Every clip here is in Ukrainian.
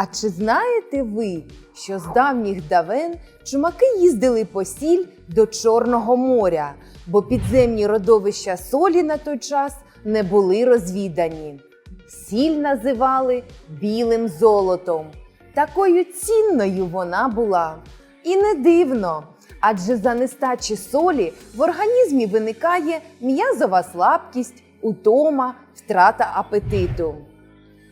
А чи знаєте ви, що з давніх давен чумаки їздили по сіль до Чорного моря, бо підземні родовища солі на той час не були розвідані? Сіль називали білим золотом. Такою цінною вона була. І не дивно, адже за нестачі солі в організмі виникає м'язова слабкість, утома, втрата апетиту.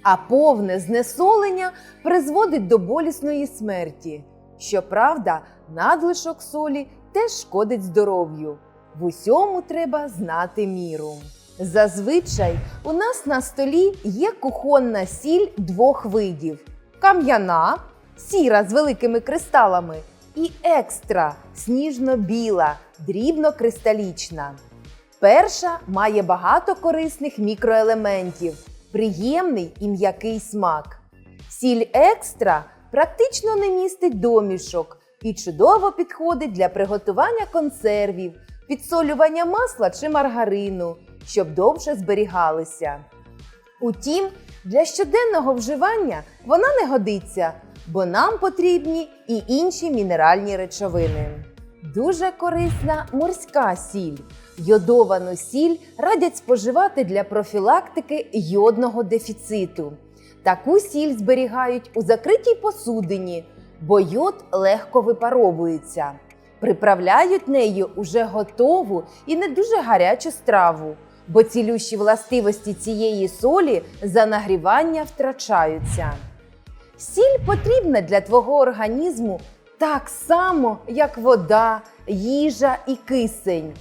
А повне знесолення призводить до болісної смерті. Щоправда, надлишок солі теж шкодить здоров'ю. В усьому треба знати міру. Зазвичай у нас на столі є кухонна сіль двох видів: кам'яна, сіра з великими кристалами, і екстра сніжно-біла, дрібно-кристалічна. Перша має багато корисних мікроелементів, приємний і м'який смак. Сіль екстра практично не містить домішок і чудово підходить для приготування консервів, підсолювання масла чи маргарину, щоб довше зберігалися. Утім, для щоденного вживання вона не годиться, бо нам потрібні і інші мінеральні речовини. Дуже корисна морська сіль. Йодовану сіль радять споживати для профілактики йодного дефіциту. Таку сіль зберігають у закритій посудині, бо йод легко випаровується. Приправляють нею уже готову і не дуже гарячу страву, бо цілющі властивості цієї солі за нагрівання втрачаються. Сіль потрібна для твого організму так само, як вода, їжа і кисень.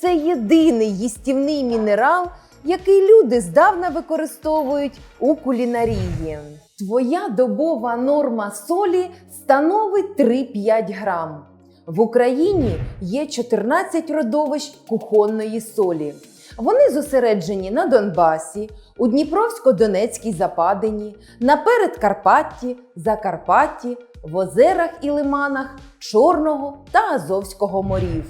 Це єдиний їстівний мінерал, який люди здавна використовують у кулінарії. Твоя добова норма солі становить 3-5 грам. В Україні є 14 родовищ кухонної солі. Вони зосереджені на Донбасі, у Дніпровсько-Донецькій Западині, на Передкарпатті, Закарпатті, в озерах і лиманах Чорного та Азовського морів.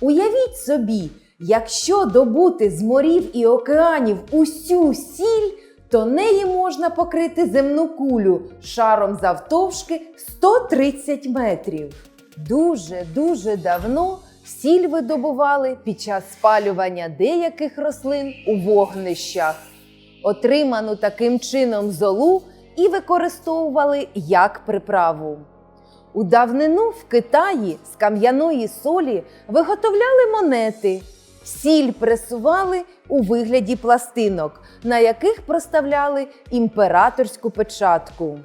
Уявіть собі, якщо добути з морів і океанів усю сіль, то неї можна покрити земну кулю шаром завтовшки 130 метрів. Дуже дуже давно сіль видобували під час спалювання деяких рослин у вогнищах. Отриману таким чином золу і використовували як приправу. У давнину в Китаї з кам'яної солі виготовляли монети. Сіль пресували у вигляді пластинок, на яких проставляли імператорську печатку.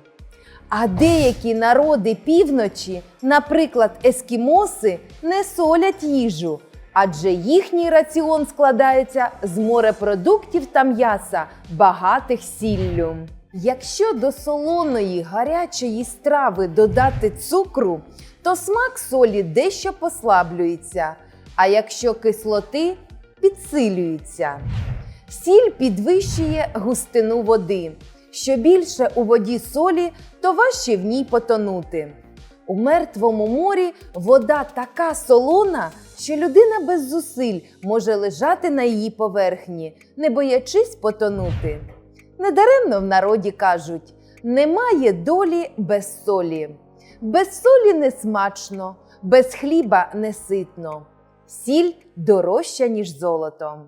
А деякі народи півночі, наприклад, ескімоси, не солять їжу, адже їхній раціон складається з морепродуктів та м'яса, багатих сіллю. Якщо до солоної гарячої страви додати цукру, то смак солі дещо послаблюється, а якщо кислоти підсилюється. Сіль підвищує густину води. Що більше у воді солі, то важче в ній потонути. У мертвому морі вода така солона, що людина без зусиль може лежати на її поверхні, не боячись потонути. Недаремно в народі кажуть: немає долі без солі. Без солі не смачно, без хліба не ситно. Сіль дорожча, ніж золото.